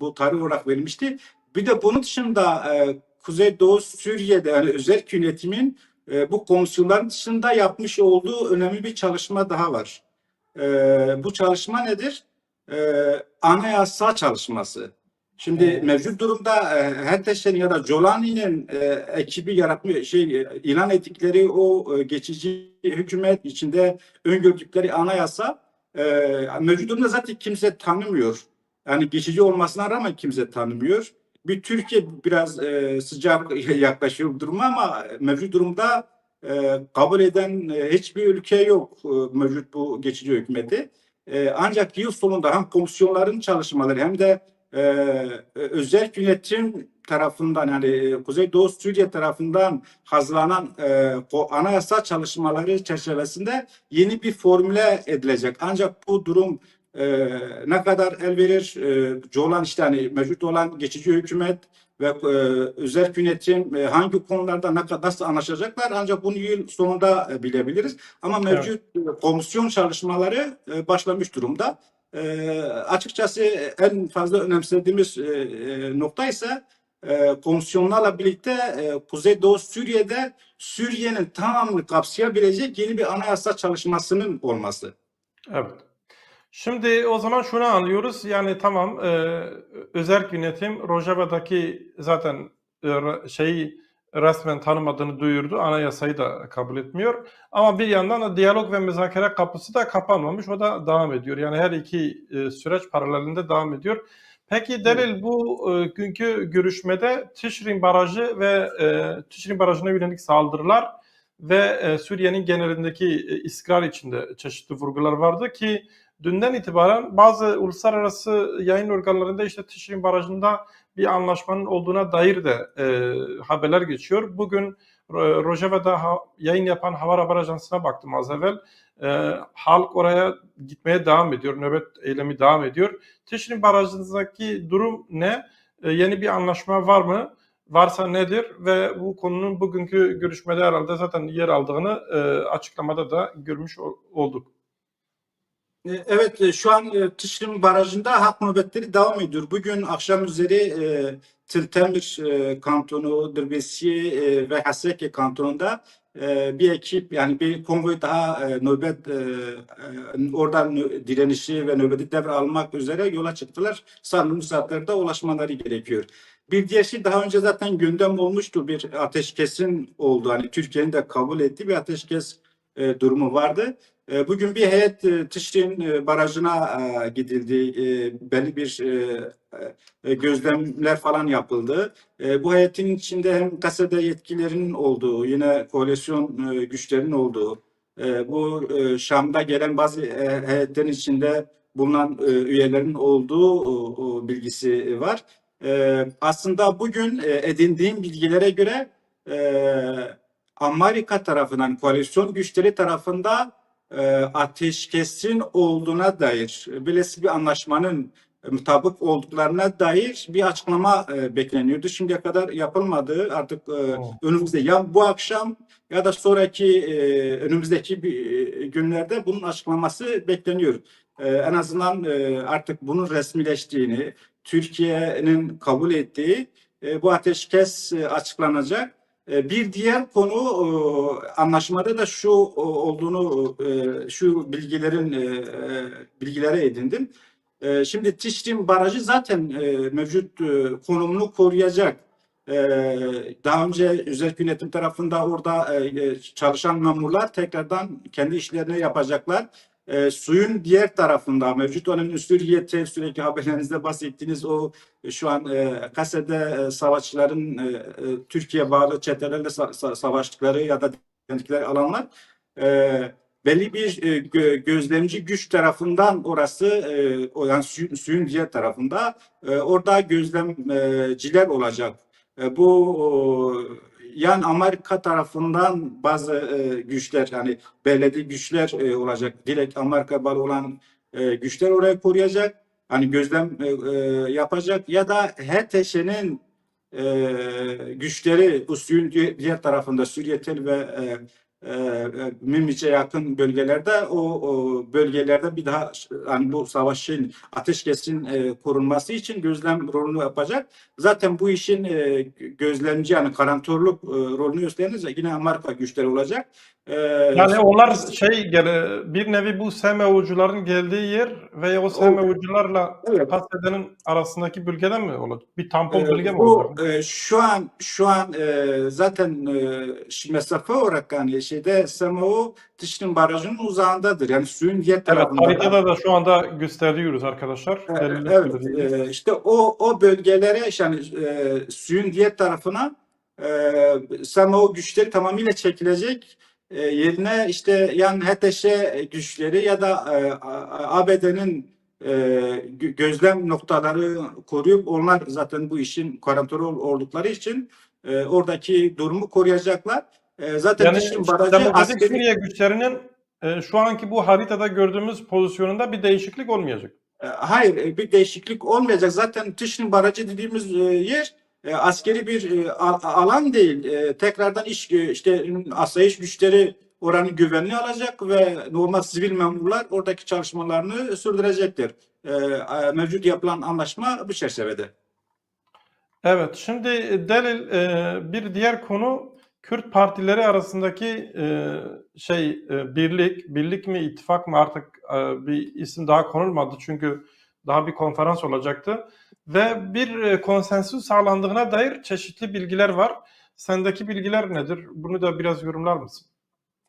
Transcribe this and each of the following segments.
bu tarih olarak verilmişti. Bir de bunun dışında e, Kuzeydoğu Suriye'de yani özel yönetimin e, bu komisyonların dışında yapmış olduğu önemli bir çalışma daha var. E, bu çalışma nedir? E, anayasa çalışması. Şimdi mevcut durumda e, Herteş'in ya da Jolani'nin e, ekibi yaratmış şey e, ilan ettikleri o e, geçici hükümet içinde öngördükleri anayasa e, mevcut durumda zaten kimse tanımıyor. Yani geçici olmasına rağmen kimse tanımıyor. Bir Türkiye biraz e, sıcak yaklaşıyor duruma ama mevcut durumda e, kabul eden e, hiçbir ülke yok e, mevcut bu geçici hükümeti. E, ancak yıl sonunda hem komisyonların çalışmaları hem de e, özel yönetim tarafından yani e, Kuzeydoğu Suriye tarafından hazırlanan e, anayasa çalışmaları çerçevesinde yeni bir formüle edilecek. Ancak bu durum e, ne kadar el verir? E, olan işte hani mevcut olan geçici hükümet ve e, özel yönetim e, hangi konularda ne kadar nasıl anlaşacaklar ancak bunu yıl sonunda e, bilebiliriz. Ama mevcut e, komisyon çalışmaları e, başlamış durumda. E, açıkçası en fazla önemsediğimiz e, e, nokta ise e, komisyonlarla birlikte e, Kuzeydoğu Suriye'de Suriye'nin tamamını kapsayabilecek yeni bir anayasa çalışmasının olması. Evet. Şimdi o zaman şunu anlıyoruz. Yani tamam e, özel yönetim Rojava'daki zaten e, şeyi resmen tanımadığını duyurdu. Anayasayı da kabul etmiyor. Ama bir yandan da diyalog ve müzakere kapısı da kapanmamış. O da devam ediyor. Yani her iki e, süreç paralelinde devam ediyor. Peki Delil bu e, günkü görüşmede Tişrin Barajı ve e, Tişrin Barajı'na yönelik saldırılar ve e, Suriye'nin genelindeki e, istikrar içinde çeşitli vurgular vardı ki dünden itibaren bazı uluslararası yayın organlarında işte Tişrin Barajı'nda bir anlaşmanın olduğuna dair de e, haberler geçiyor. Bugün e, Rojava'da ha- yayın yapan Hava Haber Ajansı'na baktım az evvel. E, halk oraya gitmeye devam ediyor. Nöbet eylemi devam ediyor. Tişrin Barajı'ndaki durum ne? E, yeni bir anlaşma var mı? Varsa nedir? Ve bu konunun bugünkü görüşmede herhalde zaten yer aldığını e, açıklamada da görmüş ol- olduk. E, Evet, e, şu an e, Tişrin Barajı'nda hak nöbetleri devam ediyor. Bugün akşam üzeri e, Tiltemir e, kantonu, Dirbesiye e, ve Haseki kantonunda e, bir ekip yani bir konvoy daha e, nöbet e, oradan direnişi ve nöbeti devralmak üzere yola çıktılar. Sanırım saatlerde ulaşmaları gerekiyor. Bir diğer şey daha önce zaten gündem olmuştu bir ateşkesin oldu. Hani Türkiye'nin de kabul ettiği bir ateşkes e, durumu vardı. E, Bugün bir heyet e, Tişrin e, Barajı'na e, gidildi. Belli bir gözlemler falan yapıldı. Bu heyetin içinde hem kasede yetkililerin olduğu, yine koalisyon güçlerinin olduğu, bu Şam'da gelen bazı heyetlerin içinde bulunan üyelerin olduğu bilgisi var. Aslında bugün edindiğim bilgilere göre Amerika tarafından, koalisyon güçleri tarafından e, ateşkesin olduğuna dair, böylesi bir anlaşmanın e, mutabık olduklarına dair bir açıklama e, bekleniyordu. Şimdiye kadar yapılmadı. Artık e, Oh. önümüzde ya bu akşam ya da sonraki e, önümüzdeki bir, e, günlerde bunun açıklaması bekleniyor. E, en azından e, artık bunun resmileştiğini, Türkiye'nin kabul ettiği e, bu ateşkes e, açıklanacak. E, Bir diğer konu e, anlaşmada da şu e, olduğunu e, şu bilgilerin bilgilere edindim. Şimdi Tişrin Barajı zaten mevcut konumunu koruyacak. Daha önce özel yönetim tarafında orada çalışan memurlar tekrardan kendi işlerini yapacaklar. E, Suyun diğer tarafında mevcut olan Suriye'te sürekli haberlerinizde bahsettiğiniz o e, şu an e, Kase'de e, savaşçıların e, e, Türkiye bağlı çetelerle sa- sa- savaştıkları ya da direndikleri alanlar e, belli bir e, gö- gözlemci güç tarafından orası e, o yani suyun, suyun diğer tarafında e, orada gözlemciler olacak. E, bu o, yan Amerika tarafından bazı e, güçler yani belirli güçler e, olacak. Direkt Amerika bağlı olan e, güçler oraya koruyacak hani gözlem e, e, yapacak ya da HTŞ'nin e, güçleri bu diğer tarafında Suriyetel ve e, e, Münbiç'e yakın bölgelerde o, o bölgelerde bir daha hani bu savaşın ateşkesin e, korunması için gözlem rolünü yapacak. Zaten bu işin e, gözlemci yani karantorluk e, rolünü üstlenirse yine Amerika güçleri olacak. E, Yani onlar şey bir nevi bu SMO'cuların geldiği yer ve o SMO'cularla Evet. PASED'nin arasındaki bölgeden mi olacak? Bir tampon Ee, bölge mi bu olacak? e, şu an şu an e, zaten e, mesafe olarak hani şeyde SMO Tişrin Barajı'nın uzağındadır. Yani suyun diğer Evet, tarafında. haritada da şu anda gösteriyoruz arkadaşlar. Evet, belirli. e, işte o o bölgelere yani e, suyun diğer tarafına e, SMO güçleri tamamıyla çekilecek. E, yerine işte yan HTŞ güçleri ya da e, ABD'nin e, gö- gözlem noktaları koruyup onlar zaten bu işin kontrol oldukları için e, oradaki durumu koruyacaklar. E, zaten Yani Dişin Barajı askeri Suriye güçlerinin e, şu anki bu haritada gördüğümüz pozisyonunda bir değişiklik olmayacak. E, Hayır, e, bir değişiklik olmayacak. Zaten Tişrin Barajı dediğimiz e, yer e, askeri bir e, alan değil. E, Tekrardan iş e, işte asayiş güçleri oranın güvenliği alacak ve normal sivil memurlar oradaki çalışmalarını sürdürecektir. E, Mevcut yapılan anlaşma bu çerçevede. Evet, şimdi Delil e, bir diğer konu Kürt partileri arasındaki e, şey e, birlik, birlik mi ittifak mı artık e, bir isim daha konulmadı çünkü daha bir konferans olacaktı ve bir e, konsensüs sağlandığına dair çeşitli bilgiler var. Sendeki bilgiler nedir? Bunu da biraz yorumlar mısın?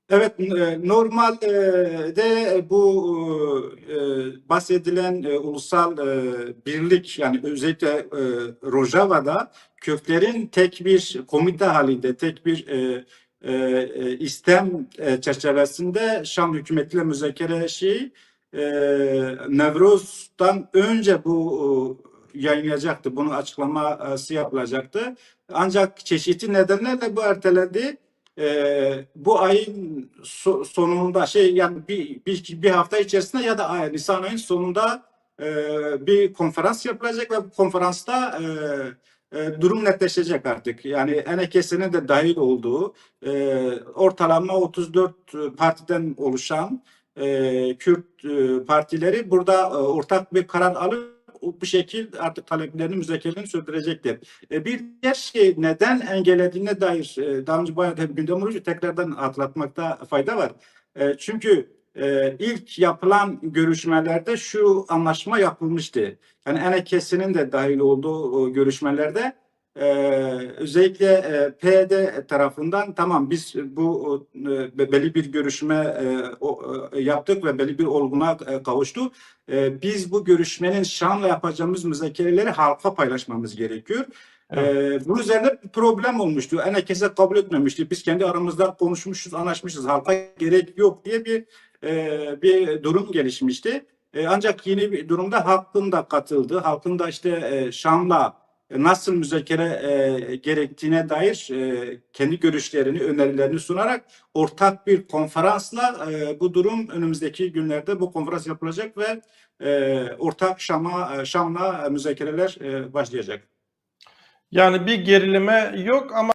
Evet, e, normalde bu e, bahsedilen e, ulusal e, birlik yani özellikle e, Rojava'da Kürtlerin tek bir komite halinde, tek bir e, e, e, istem e, çerçevesinde Şam hükümetiyle müzakere şeyi e, Nevruz'dan önce bu e, yayınlayacaktı. Bunun açıklaması yapılacaktı. Ancak çeşitli nedenlerle bu ertelendi. Ee, bu ayın so- sonunda şey yani bir, bir, bir hafta içerisinde ya da ay, Nisan ayın sonunda e, bir konferans yapılacak ve bu konferansta e, e, durum netleşecek artık. Yani ENKS'nin de dahil olduğu e, ortalama 34 partiden oluşan e, Kürt e, partileri burada e, ortak bir karar alıp bu şekil artık taleplerini, müzakerelerini sürdürecektir. E, Bir diğer şey neden engellediğine dair e, daha önce bayağı gündem olmuş tekrardan hatırlatmakta fayda var. E, Çünkü e, ilk yapılan görüşmelerde şu anlaşma yapılmıştı. Yani ENKS'nin de dahil olduğu görüşmelerde e, özellikle e, PYD tarafından tamam biz bu e, belli bir görüşme e, o, e, yaptık ve belli bir olguna e, kavuştu. E, biz bu görüşmenin Şam'la yapacağımız müzakereleri halka paylaşmamız gerekiyor. Ee, bunun üzerine bir problem olmuştu. Enekese kabul etmemişti. Biz kendi aramızda konuşmuşuz, anlaşmışız. Halka gerek yok diye bir e, bir durum gelişmişti. E, ancak yeni bir durumda halkın da katıldı. Halkın da işte e, Şam'la e, nasıl müzakere e, gerektiğine dair e, kendi görüşlerini, önerilerini sunarak ortak bir konferansla e, bu durum önümüzdeki günlerde bu konferans yapılacak ve e, ortak Şam'a e, Şam'la müzakereler e, başlayacak. Yani bir gerileme yok ama